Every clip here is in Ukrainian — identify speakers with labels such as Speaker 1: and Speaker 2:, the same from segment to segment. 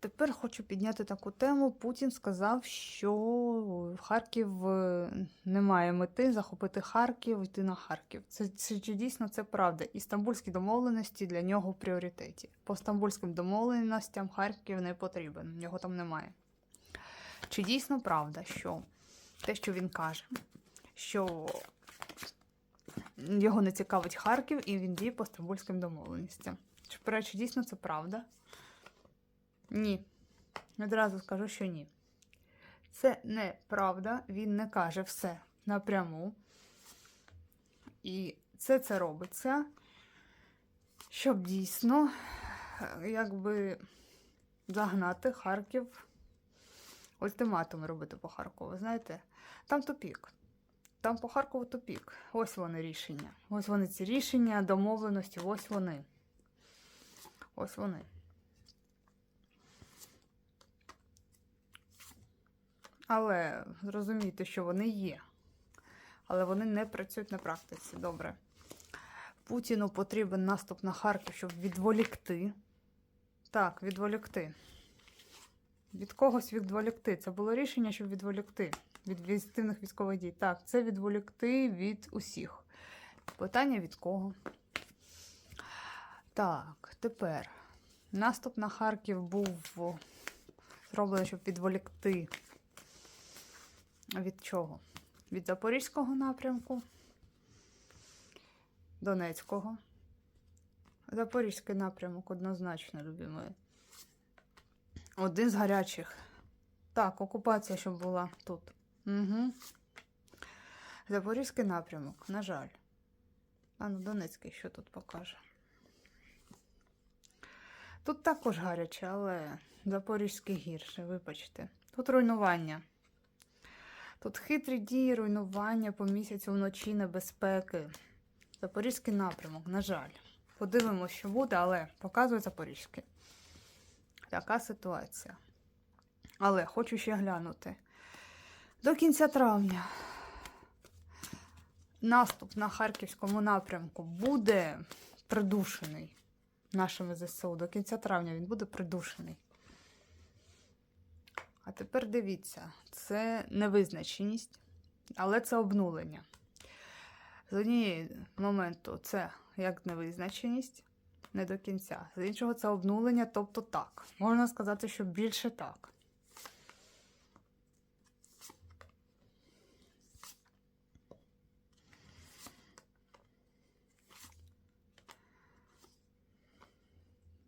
Speaker 1: Тепер хочу підняти таку тему. Путін сказав, що в Харків е, немає мети захопити Харків, йти на Харків. Це, чи дійсно це правда? І стамбульські домовленості для нього в пріоритеті. По стамбульським домовленостям Харків не потрібен, його там немає. Чи дійсно правда, що те, що він каже, що його не цікавить Харків і він діє по стамбульським домовленостям? Чи, чи дійсно це правда? Ні. Одразу скажу, що ні. Це неправда, він не каже все напряму. І це це робиться, щоб дійсно е, якби загнати Харків, ультиматуми робити по Харкову. Знаєте, там тупік. Там по Харкову тупік. Ось вони рішення. Ось вони ці рішення, домовленості, ось вони. Ось вони. Але зрозумійте, що вони є. Але вони не працюють на практиці. Добре. Путіну потрібен наступ на Харків, щоб відволікти. Так, відволікти. Від когось відволікти. Це було рішення, щоб відволікти від вістивних військових дій. Так, це відволікти від усіх. Питання від кого? Так, тепер. Наступ на Харків був зроблений, щоб відволікти від чого? Від Запорізького напрямку, Донецького. Запорізький напрямок однозначно, любі. Один з гарячих. Так, окупація, щоб була тут. Угу. Запорізький напрямок, на жаль. А ну, Донецький що тут покаже? Тут також гаряче, але Запорізький гірше, вибачте. Тут руйнування. Тут хитрі дії, руйнування по місяцю вночі небезпеки. Запорізький напрямок, на жаль. Подивимося, що буде, але показує Запорізький. Така ситуація. Але хочу ще глянути. До кінця травня наступ на Харківському напрямку буде придушений нашими ЗСУ. До кінця травня він буде придушений. А тепер дивіться, це невизначеність, але це обнулення. З однієї моменту це як невизначеність, не до кінця. З іншого це обнулення, тобто так. Можна сказати, що більше так.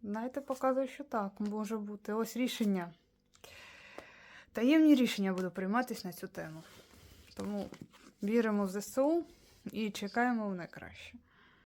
Speaker 1: Знаєте, показує, що так може бути. Ось рішення. Таємні рішення буду прийматися на цю тему. Тому віримо в ЗСУ і чекаємо в найкраще.